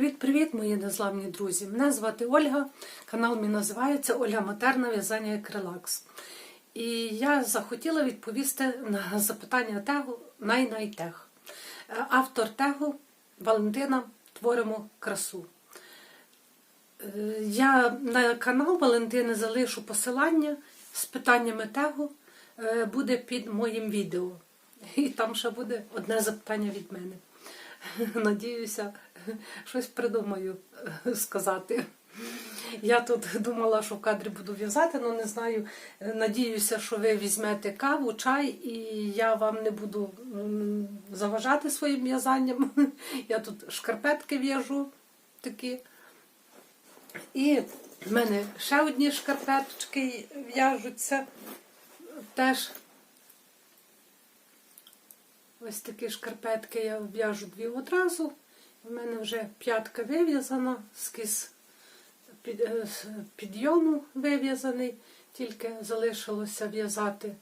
Привіт-привіт, мої незламні друзі! Мене звати Ольга, канал мій називається Ольга Матерна в'язання як релакс. І я захотіла відповісти на запитання тегу Най-Найтег. Е, Автор тегу Валентина Творимо красу. Е, Я на канал Валентини залишу посилання з питаннями тегу, е, буде під моїм відео. І там ще буде одне запитання від мене. Надіюся, щось придумаю е, сказати. Я тут думала, що в кадрі буду в'язати, але не знаю. Надіюся, що ви візьмете каву, чай, і я вам не буду заважати своїм в'язанням. Я тут шкарпетки в'яжу такі. І в мене ще одні шкарпеточки в'яжуться. Теж ось такі шкарпетки я в'яжу дві одразу. У мене вже п'ятка вив'язана, скіз е, підйому вив'язаний, тільки залишилося в'язати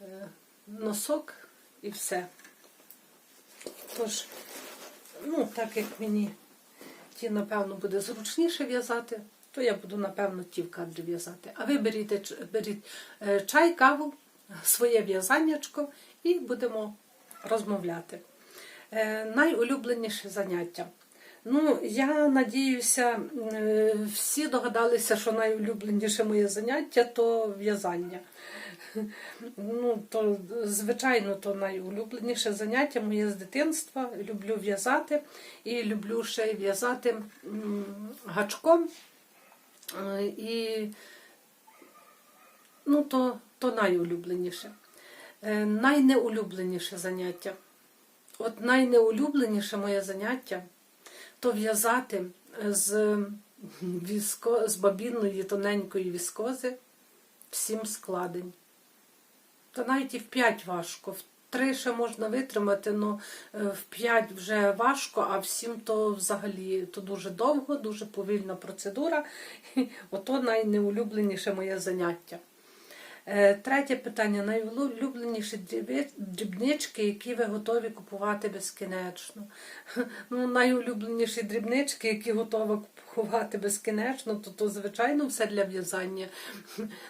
е, носок і все. Тож, ну, так як мені ті, напевно, буде зручніше в'язати, то я буду, напевно, ті в кадрі в'язати. А ви беріть, беріть е, чай, каву, своє в'язаннячко і будемо розмовляти. Е, Найулюбленіше заняття. Ну, я надіюся, всі догадалися, що найулюбленіше моє заняття то в'язання. Ну, то, звичайно, то найулюбленіше заняття моє з дитинства. Люблю в'язати і люблю ще в'язати гачком. Е, І ну, то, то найулюбленіше. Е, Найнеулюбленіше заняття. От найнеулюбленіше моє заняття то в'язати з, віско, з бабінної тоненької віскози в сім складень. Та навіть і в п'ять важко. В три ще можна витримати, але в п'ять вже важко, а в сім то взагалі то дуже довго, дуже повільна процедура. Ото найнеулюбленіше моє заняття. Е, Третє питання. Найулюбленіші дрібнички, які ви готові купувати безкінечно. Ну, найулюбленіші дрібнички, які готова купувати безкінечно, то, то звичайно все для в'язання.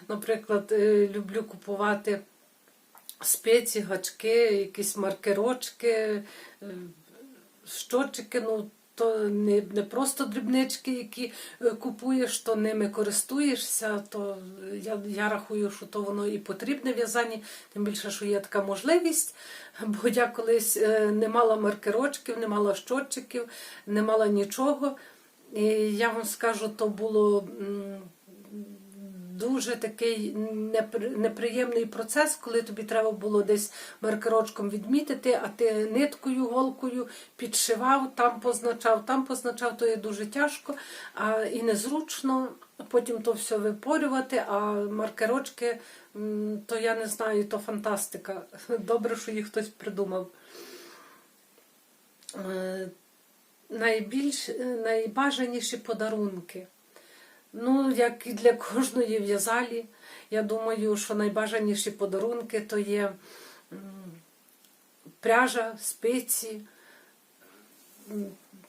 Наприклад, е, люблю купувати спеці, гачки, якісь маркерочки, е, щочики. Ну, то не, не просто дрібнички, які е, купуєш, то ними користуєшся, то я, я рахую, що то воно і потрібне в'язанні, тим більше, що є така можливість. Бо я колись е, не мала маркерочків, не мала щотчиків, не мала нічого. І я вам скажу, то було дуже такий неприємний процес, коли тобі треба було десь маркерочком відмітити, а ти ниткою, голкою підшивав, там позначав, там позначав, то є дуже тяжко а, і незручно. Потім то все випорювати, а маркерочки, то я не знаю, то фантастика. Добре, що їх хтось придумав. Е, Найбільш е, найбажаніші подарунки. Ну, як і для кожної в'язалі, я думаю, що найбажаніші подарунки то є пряжа, спиці.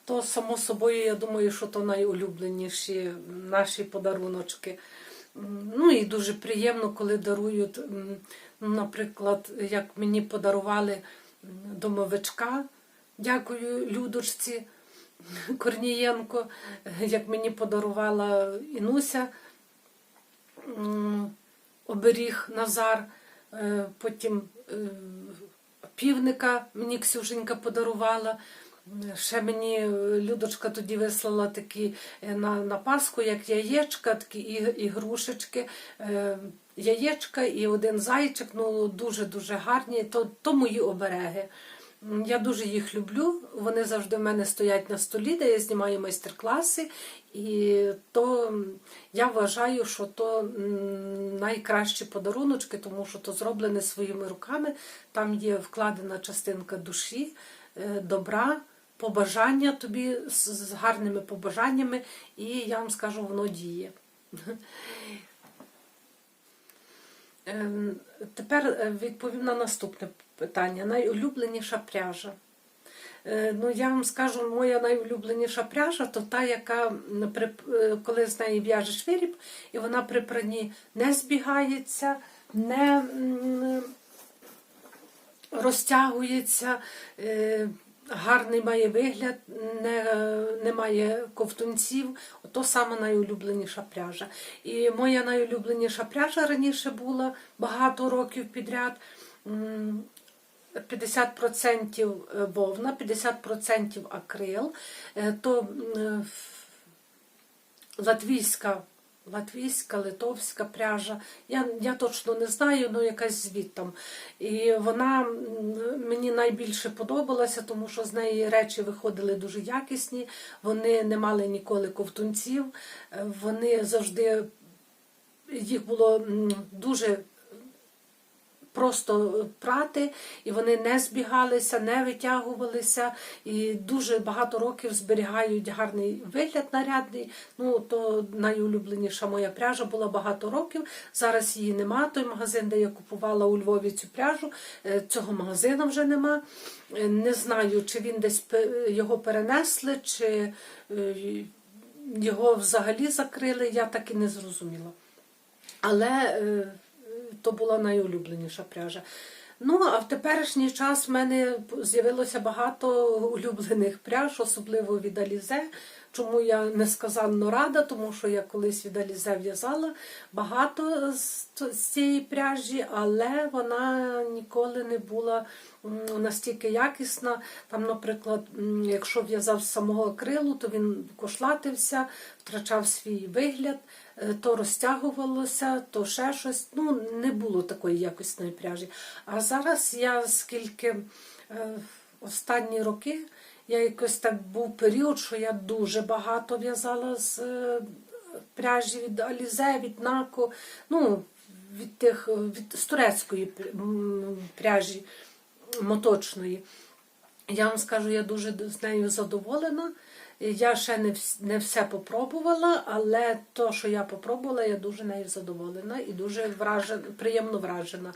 То, само собою, я думаю, що то найулюбленіші наші подаруночки. Ну і дуже приємно, коли дарують, наприклад, як мені подарували домовичка. Дякую Людочці. Корнієнко, як мені подарувала Інуся оберіг Назар, Е, потім е, півника мені Ксюшенька подарувала. Ще мені е, Людочка тоді вислала такі на, на Пасху, як яєчка, такі ігрушечки, яєчка і один зайчик, ну дуже-дуже гарні, то, то мої обереги. Я дуже їх люблю. Вони завжди в мене стоять на столі, де я знімаю майстер-класи. І то я вважаю, що то найкращі подаруночки, тому що то зроблене своїми руками. Там є вкладена частинка душі, е, добра, побажання тобі з з гарними побажаннями, і я вам скажу, воно діє. Ем, Тепер е, відповім на наступне питання. Найулюбленіша пряжа. Е, Ну, я вам скажу, моя найулюбленіша пряжа то та, яка е, коли з неї в'яжеш виріб, і вона при пранні не збігається, не розтягується, е, гарний має вигляд, не, не має ковтунців. Ото саме найулюбленіша пряжа. І моя найулюбленіша пряжа раніше була багато років підряд. М, 50% вовна, 50% акрил, Е, то латвійська, латвійська, литовська пряжа. Я, я точно не знаю, ну якась звідтам. І вона мені найбільше подобалася, тому що з неї речі виходили дуже якісні, вони не мали ніколи ковтунців, е, вони завжди їх було дуже просто прати, і вони не збігалися, не витягувалися, і дуже багато років зберігають гарний вигляд нарядний. Ну, то найулюбленіша моя пряжа була багато років. Зараз її нема. Той магазин, де я купувала у Львові цю пряжу, е, цього магазину вже нема. Е, Не знаю, чи він десь його перенесли, чи е, його взагалі закрили, я так і не зрозуміла. Але е, то була найулюбленіша пряжа. Ну, а в теперішній час в мене з'явилося багато улюблених пряж, особливо від Алізе. Чому я несказанно рада, тому що я колись від Алізе в'язала багато з, цієї пряжі, але вона ніколи не була настільки якісна. Там, наприклад, якщо в'язав з самого акрилу, то він кошлатився, втрачав свій вигляд, е, то розтягувалося, то ще щось. Ну, не було такої якісної пряжі. А зараз я скільки е, останні роки. Я якось так був період, що я дуже багато в'язала з е, пряжі від Алізе, від Нако, ну, від тих від з турецької пряжі моточної. Я вам скажу, я дуже з нею задоволена. Я ще не, не все попробувала, але то, що я попробувала, я дуже нею задоволена і дуже вражена, приємно вражена.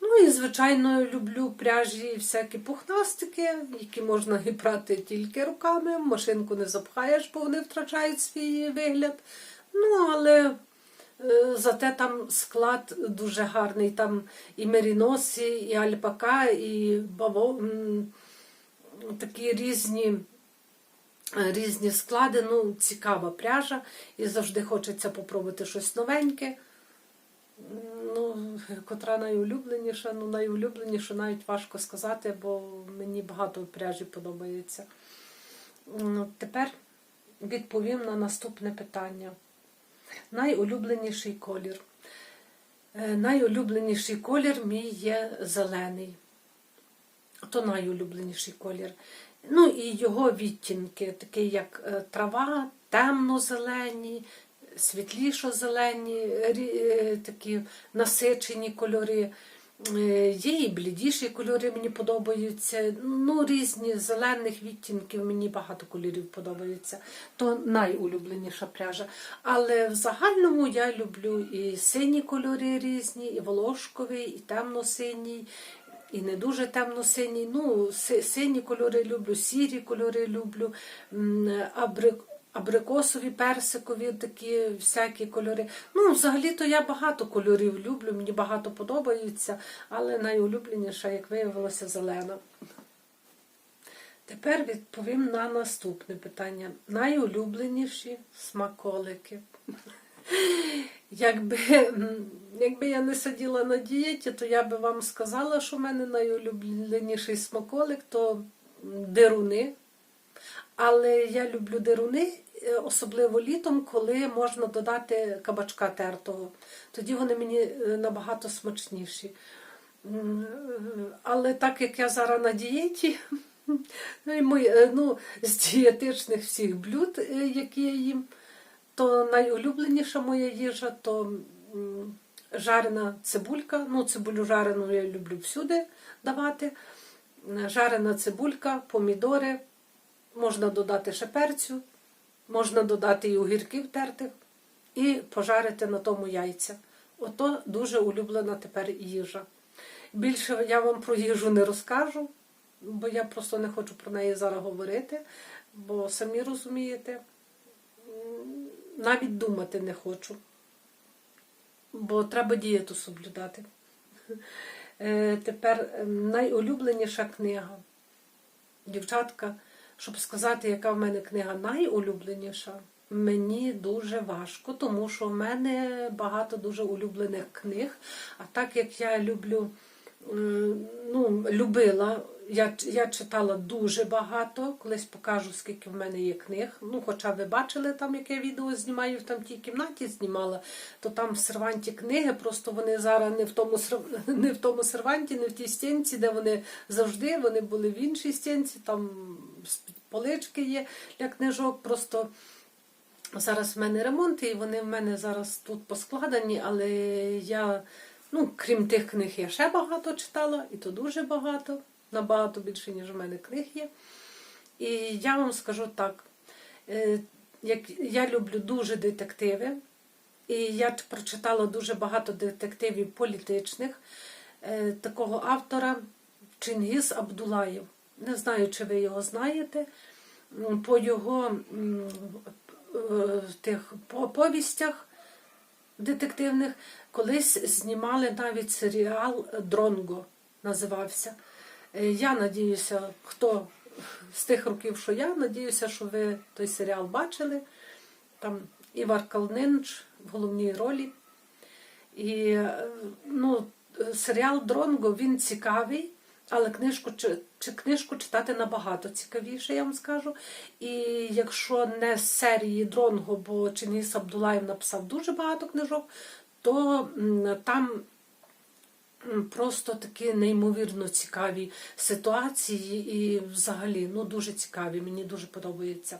Ну і, звичайно, люблю пряжі і всякі пухнастики, які можна і прати тільки руками. Машинку не запхаєш, бо вони втрачають свій вигляд. Ну, але е, зате там склад дуже гарний. Там і меріносі, і альпака, і баво, такі різні. е, Різні склади, ну, цікава пряжа, і завжди хочеться попробувати щось новеньке. Ну, котра найулюбленіша, ну найулюбленіша навіть важко сказати, бо мені багато пряжі подобається. Тепер відповім на наступне питання. Найулюбленіший колір. Е, Найулюбленіший колір мій є зелений. То найулюбленіший колір. Ну і його відтінки, такі як е, трава, темно-зелені, світлішо-зелені, е, такі насичені кольори. Е, Є і блідіші кольори мені подобаються. Ну, різні зелених відтінків, мені багато кольорів подобається. То найулюбленіша пряжа. Але в загальному я люблю і сині кольори різні, і волошковий, і темно-синій, і не дуже темно-синій. Ну, си- сині кольори люблю, сірі кольори люблю, абрик. Абрикосові, персикові, такі всякі кольори. Ну, взагалі-то я багато кольорів люблю, мені багато подобаються, але найулюбленіша, як виявилося, зелена. Тепер відповім на наступне питання. Найулюбленіші смаколики. Якби, якби я не сиділа на дієті, то я би вам сказала, що в мене найулюбленіший смаколик то м, деруни. Але я люблю деруни, е, особливо літом, коли можна додати кабачка тертого. Тоді вони мені е, набагато смачніші. Е, Але так як я зараз на дієті, ну, ну, з дієтичних всіх блюд, які я їм, то найулюбленіша моя їжа то жарена цибулька. Ну, цибулю жарену я люблю всюди давати. Жарена цибулька, помідори, можна додати ще перцю, можна додати і огірків тертих, і пожарити на тому яйця. Ото дуже улюблена тепер їжа. Більше я вам про їжу не розкажу. бо я просто не хочу про неї зараз говорити, бо самі розумієте, навіть думати не хочу, бо треба дієту соблюдати. Е, Тепер найулюбленіша книга. Дівчатка, щоб сказати, яка в мене книга найулюбленіша, мені дуже важко, тому що в мене багато дуже улюблених книг. А так як я люблю, е, ну, любила, я, я читала дуже багато. Колись покажу, скільки в мене є книг. Ну, хоча ви бачили там, яке відео знімаю, там тій кімнаті знімала, то там в серванті книги, просто вони зараз не в тому не в тому серванті, не в тій стінці, де вони завжди вони були в іншій стінці, там полички є для книжок. Просто зараз в мене ремонт, і вони в мене зараз тут поскладені, але я, ну, крім тих книг, я ще багато читала, і то дуже багато, набагато більше, ніж у мене книг є. І я вам скажу так, е, як я люблю дуже детективи, і я прочитала дуже багато детективів політичних е, такого автора Чингіз Абдулаєв. Не знаю, чи ви його знаєте. По його е, тих повістях детективних колись знімали навіть серіал Дронго називався. Е, Я надіюся, хто з тих років, що я, надіюся, що ви той серіал бачили. Там Івар Калнинч в головній ролі. І е, ну, серіал Дронго він цікавий, але книжку чи, книжку читати набагато цікавіше, я вам скажу. І якщо не з серії Дронго, бо Чингіс Абдулаєв написав дуже багато книжок, то там просто такі неймовірно цікаві ситуації і взагалі ну, дуже цікаві, мені дуже подобається.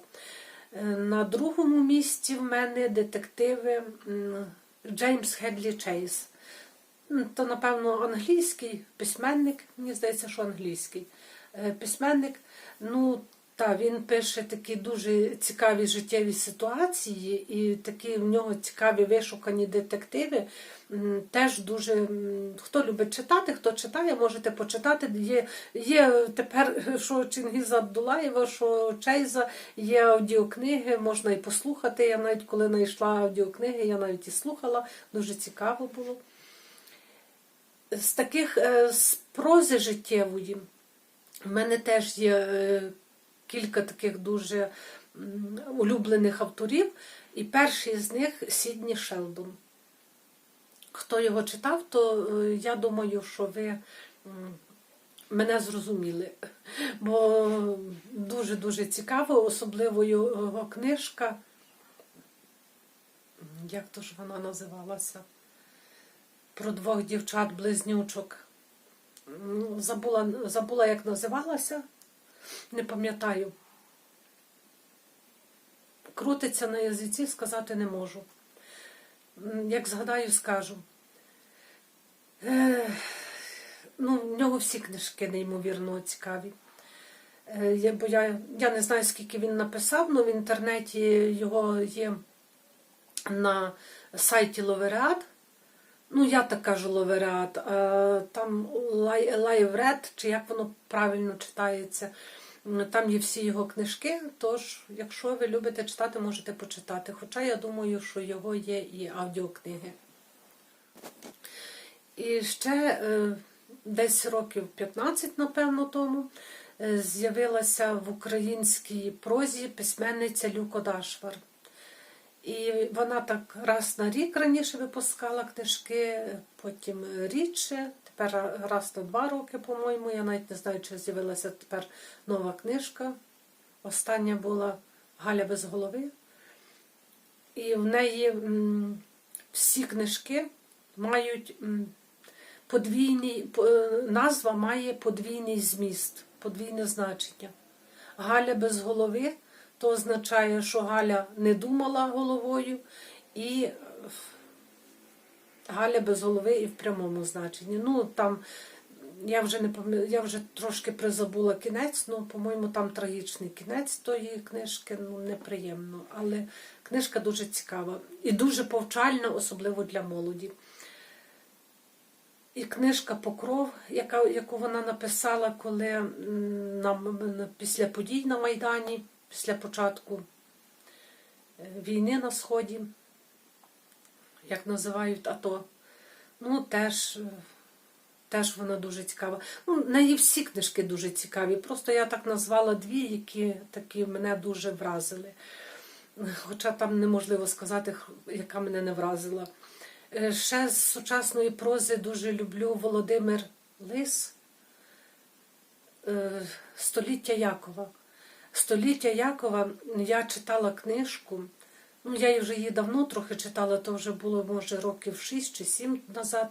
Е, На другому місці в мене детективи Джеймс Хедлі Чейз. То, напевно, англійський письменник, мені здається, що англійський е, письменник. Ну, та, він пише такі дуже цікаві життєві ситуації, і такі в нього цікаві вишукані детективи. Теж дуже хто любить читати, хто читає, можете почитати. Є, є тепер, що Чингіза Абдулаєва, що Чейза, є аудіокниги, можна і послухати. Я навіть коли знайшла аудіокниги, я навіть і слухала, дуже цікаво було. З таких е, з прози життєвої в мене теж є е, кілька таких дуже улюблених авторів, і перший з них Сідні Шелдон. Хто його читав, то е, я думаю, що ви мене зрозуміли. Бо дуже-дуже цікаво, особливо його книжка. Як то ж вона називалася? Про двох дівчат-близнючок. Забула, забула, як називалася, не пам'ятаю. Крутиться на язиці, сказати не можу. Як згадаю, скажу. Е, ну, в нього всі книжки неймовірно цікаві. Е, бо я, я не знаю, скільки він написав, але в інтернеті його є на сайті Ловереат. Ну, я так кажу Ловереат, а там Лайвред, чи як воно правильно читається. Там є всі його книжки, тож, якщо ви любите читати, можете почитати. Хоча я думаю, що його є і аудіокниги. І ще е, десь років 15, напевно, тому е, з'явилася в українській прозі письменниця Люко Дашвар. І вона так раз на рік раніше випускала книжки, потім рідше, тепер раз на два роки, по-моєму. Я навіть не знаю, чи з'явилася тепер нова книжка. Остання була Галя без голови. І в неї всі книжки мають подвійний, по- е, назва має подвійний зміст, подвійне значення. Галя без голови то означає, що Галя не думала головою, і Галя без голови і в прямому значенні. Ну там я вже не пам'ятаю, я вже трошки призабула кінець, ну, по-моєму, там трагічний кінець тої книжки, ну неприємно. Але книжка дуже цікава і дуже повчальна, особливо для молоді. І книжка Покров, яка, яку вона написала, коли нам після подій на Майдані, після початку е, війни на Сході, як називають АТО. Ну, теж, е, теж вона дуже цікава. Ну, неї всі книжки дуже цікаві. Просто я так назвала дві, які такі мене дуже вразили. Хоча там неможливо сказати, яка мене не вразила. Е, Ще з сучасної прози дуже люблю Володимир Лис Століття Якова. Століття Якова я читала книжку. Ну, я вже її давно трохи читала, то вже було, може, років 6 чи 7 назад.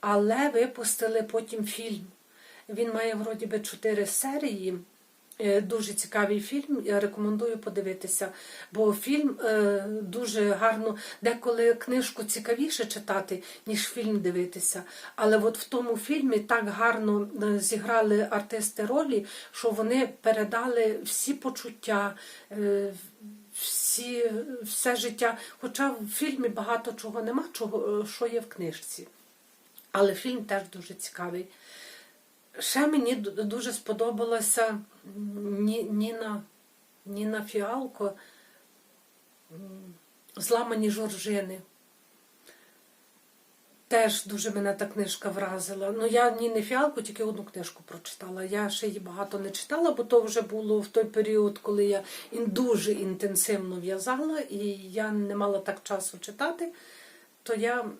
Але випустили потім фільм. Він має вроді би чотири серії. Е, Дуже цікавий фільм, я рекомендую подивитися, бо фільм е, дуже гарно, деколи книжку цікавіше читати, ніж фільм дивитися. Але от в тому фільмі так гарно е, зіграли артисти ролі, що вони передали всі почуття, всі, все життя. Хоча в фільмі багато чого нема, чого, що є в книжці. Але фільм теж дуже цікавий. Ще мені дуже сподобалася Ніна, Ніна Фіалко Зламані жоржини. Теж дуже мене та книжка вразила. Ну, я Ніни Фіалко тільки одну книжку прочитала. Я ще її багато не читала, бо то вже було в той період, коли я дуже інтенсивно в'язала, і я не мала так часу читати, то я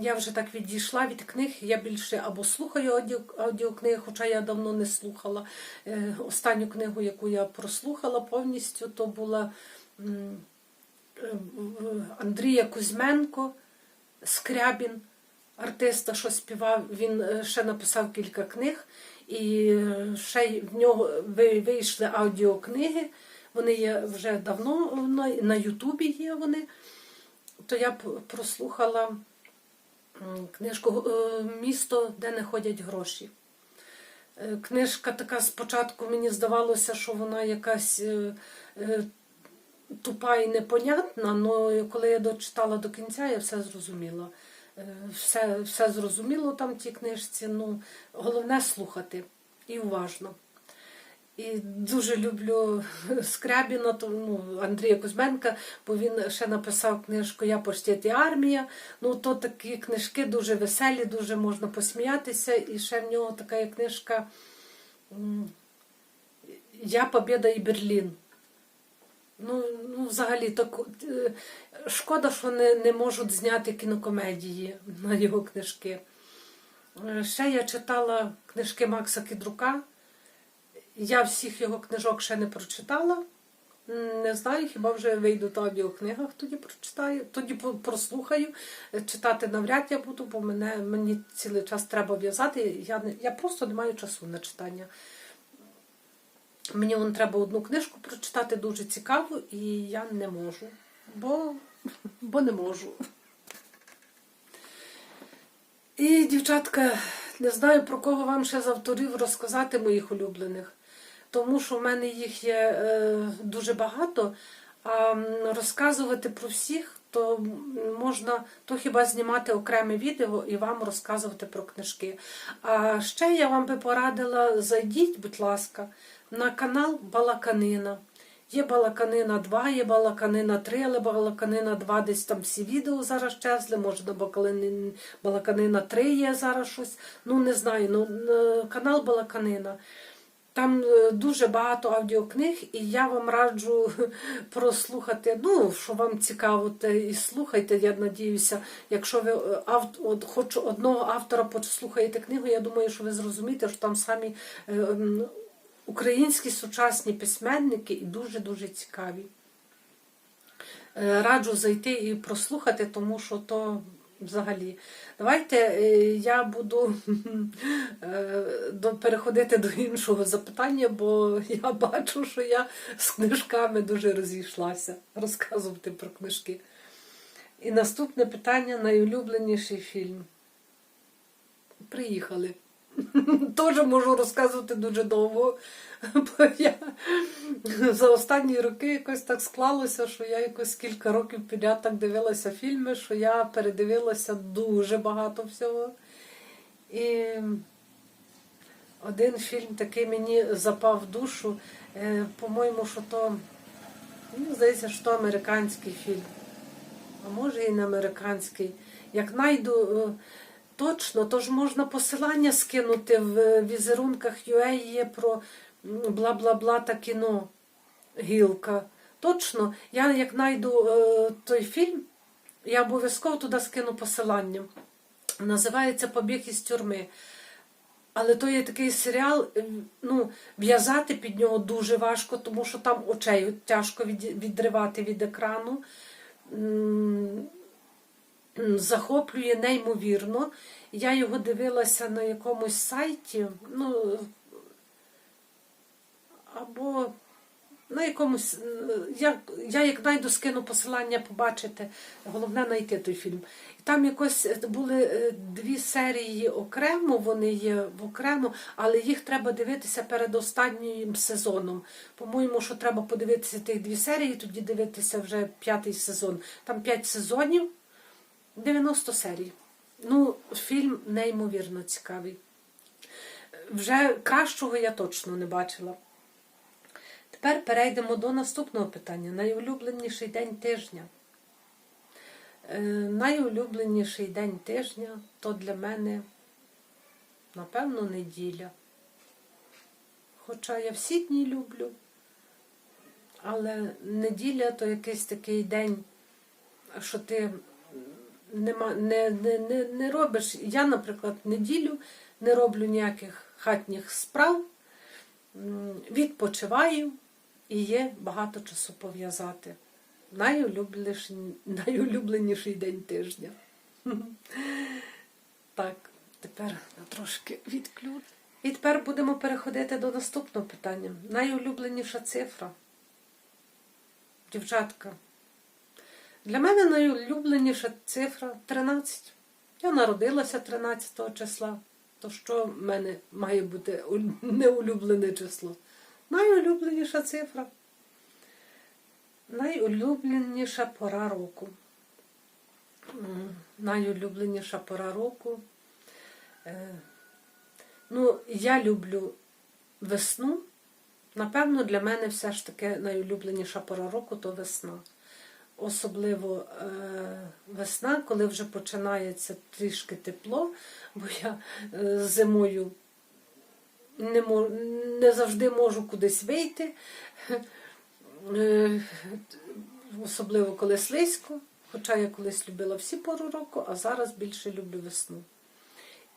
я вже так відійшла від книг. Я більше або слухаю аудіо, аудіокниги, хоча я давно не слухала. Е, Останню книгу, яку я прослухала повністю, то була е, Андрія Кузьменко, Скрябін, артиста, що співав. Він е, ще написав кілька книг, і ще в нього ви- вийшли аудіокниги. Вони є вже давно на, Ютубі є вони. То я прослухала книжку е, Місто, де не ходять гроші. Е, Книжка така спочатку мені здавалося, що вона якась е, е, тупа і непонятна, але коли я дочитала до кінця, я все зрозуміла. Е, Все, все зрозуміло там в тій книжці. Ну, головне слухати і уважно. І дуже люблю Скрябіна, ну, Андрія Кузьменка, бо він ще написав книжку Я поштет і армія. Ну, то такі книжки дуже веселі, дуже можна посміятися. І ще в нього така книжка Я Побєда і Берлін. Ну, ну взагалі, так, е, шкода, що не, не можуть зняти кінокомедії на його книжки. Е, Ще я читала книжки Макса Кідрука. Я всіх його книжок ще не прочитала. Не знаю, хіба вже вийдуть в аудіокнигах, тоді прочитаю, тоді прослухаю. Читати навряд я буду, бо мене, мені цілий час треба в'язати. Я, не, я просто не маю часу на читання. Мені вон треба одну книжку прочитати дуже цікаву, і я не можу. Бо, бо не можу. І, дівчатка, не знаю про кого вам ще з авторів розказати моїх улюблених, тому що в мене їх є е, дуже багато. А розказувати про всіх, то можна то хіба знімати окреме відео і вам розказувати про книжки. А ще я вам би порадила, зайдіть, будь ласка, на канал Балаканина. Є Балаканина 2, є Балаканина 3, але Балаканина 2 десь там всі відео зараз чезли, може Балаканин- Балаканина 3 є зараз щось. Ну не знаю, ну канал Балаканина. Там е, дуже багато аудіокниг, і я вам раджу прослухати. Ну, що вам цікаво, те і слухайте. Я надіюся, якщо ви е, авт, от, хоч одного автора послухаєте книгу, я думаю, що ви зрозумієте, що там самі е, українські сучасні письменники і дуже-дуже цікаві. Раджу зайти і прослухати, тому що то взагалі. Давайте е, я буду е, переходити до іншого запитання, бо я бачу, що я з книжками дуже розійшлася розказувати про книжки. І наступне питання найулюбленіший фільм. Приїхали. Теж можу розказувати дуже довго, бо я за останні роки якось так склалося, що я якось кілька років підряд так дивилася фільми, що я передивилася дуже багато всього. І один фільм такий мені запав в душу. Е, По-моєму, що то, ну, здається, що то американський фільм. А може і не американський. Як найду е, точно, то ж можна посилання скинути в візерунках UA є про м, бла-бла-бла та кіно. Гілка. Точно, я як найду е, той фільм, я обов'язково туди скину посилання. Називається Побіг із тюрми. Але то є такий серіал, е, ну, в'язати під нього дуже важко, тому що там очей тяжко відривати від екрану. Захоплює неймовірно. Я його дивилася на якомусь сайті, ну, або на якомусь. е, Я, я як найду скину посилання побачити, головне знайти той фільм. І там якось були е, дві серії окремо, вони є окремо, але їх треба дивитися перед останнім сезоном. По-моєму, що треба подивитися тих дві серії, тоді дивитися вже п'ятий сезон. Там п'ять сезонів, 90 серій. Ну, фільм неймовірно цікавий. Вже кращого я точно не бачила. Тепер перейдемо до наступного питання. Найулюбленіший день тижня. Е, найулюбленіший день тижня то для мене, напевно, неділя. Хоча я всі дні люблю, але неділя то якийсь такий день, що ти нема, не, не, не, не робиш. Я, наприклад, неділю не роблю ніяких хатніх справ, відпочиваю і є багато часу пов'язати. Найулюбленіший, найулюбленіший день тижня. Так, тепер трошки відключу. І тепер будемо переходити до наступного питання. Найулюбленіша цифра. Дівчатка. Для мене найулюбленіша цифра 13. Я народилася 13 числа. То що в мене має бути неулюблене число? Найулюбленіша цифра. Найулюбленіша пора року. Найулюбленіша пора року. Е, Ну, я люблю весну. Напевно, для мене все ж таки найулюбленіша пора року то весна. Особливо е, весна, коли вже починається трішки тепло, бо я е, зимою не, мо- не завжди можу кудись вийти. Е, Особливо коли слизько. Хоча я колись любила всі пори року, а зараз більше люблю весну.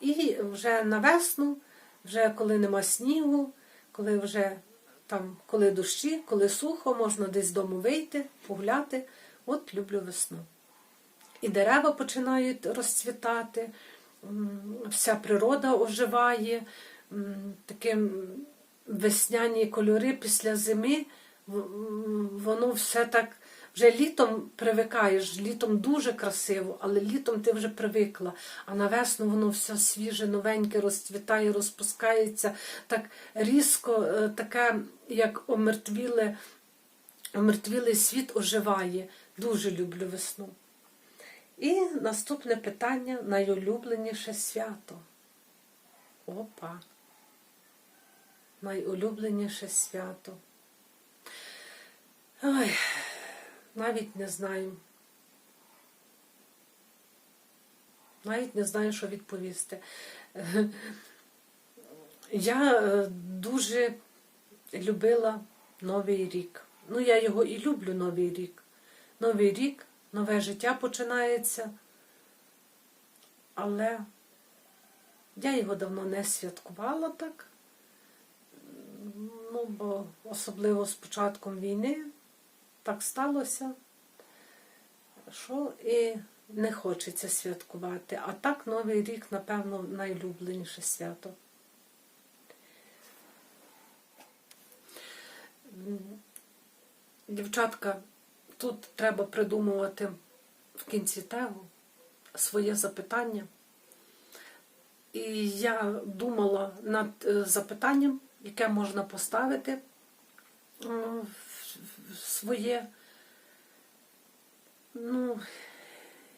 І вже на весну, вже коли нема снігу, коли вже там, коли дощі, коли сухо, можна десь з дому вийти, погуляти. От люблю весну. І дерева починають розцвітати, вся природа оживає, такі весняні кольори після зими, воно все так. Вже літом привикаєш, літом дуже красиво, але літом ти вже привикла. А на весну воно все свіже, новеньке, розцвітає, розпускається, так різко, е, таке, як омертвіле, омертвілий світ оживає. Дуже люблю весну. І наступне питання найулюбленіше свято. Опа. Найулюбленіше свято. Ой, навіть не знаю. Навіть не знаю, що відповісти. Я е, дуже любила Новий рік. Ну, я його і люблю Новий рік. Новий рік, нове життя починається. Але я його давно не святкувала так. Бо особливо з початком війни так сталося, що і не хочеться святкувати. А так Новий рік, напевно, найлюбленіше свято. Дівчатка, тут треба придумувати в кінці тегу своє запитання. І я думала над е, запитанням, яке можна поставити е, своє. Ну,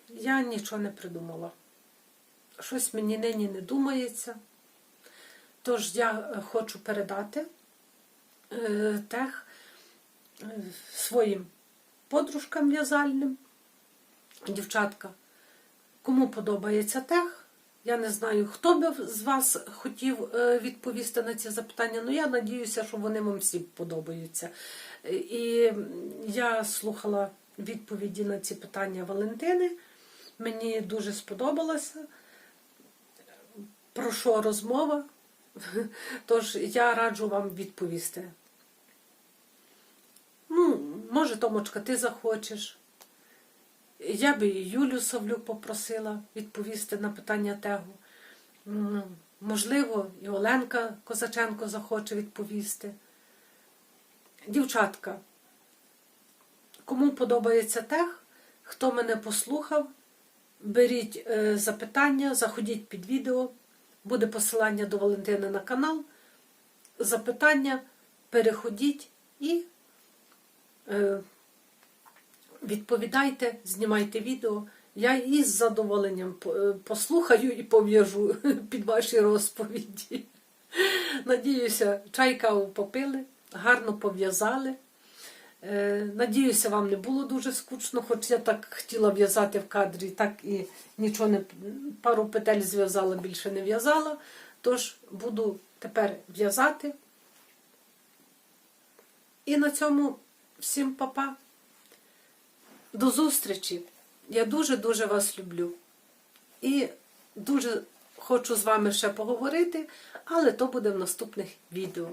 я нічого не придумала. щось мені нині не думається. Тож я е, хочу передати е, тех своїм подружкам в'язальним. Дівчатка, кому подобається тех, я не знаю, хто би з вас хотів е, відповісти на ці запитання, але я надіюся, що вони вам всі подобаються. І я слухала відповіді на ці питання Валентини. Мені дуже сподобалося. Про що розмова? Тож я раджу вам відповісти. Ну, може, Томочка, ти захочеш. Я би і Юлю Савлюк попросила відповісти на питання тегу. Можливо, і Оленка Козаченко захоче відповісти. Дівчатка, кому подобається тег, хто мене послухав, беріть е, запитання, заходіть під відео, буде посилання до Валентини на канал. Запитання, переходіть і е, відповідайте, знімайте відео. Я із задоволенням е, послухаю і пов'яжу під ваші розповіді. Надіюся, чай каву попили, гарно пов'язали. Е, Надіюся, вам не було дуже скучно, хоч я так хотіла в'язати в кадрі, так і нічого не пару петель зв'язала, більше не в'язала. Тож буду тепер в'язати. І на цьому всім па-па. До зустрічі! Я дуже-дуже вас люблю. І дуже хочу з вами ще поговорити, але то буде в наступних відео.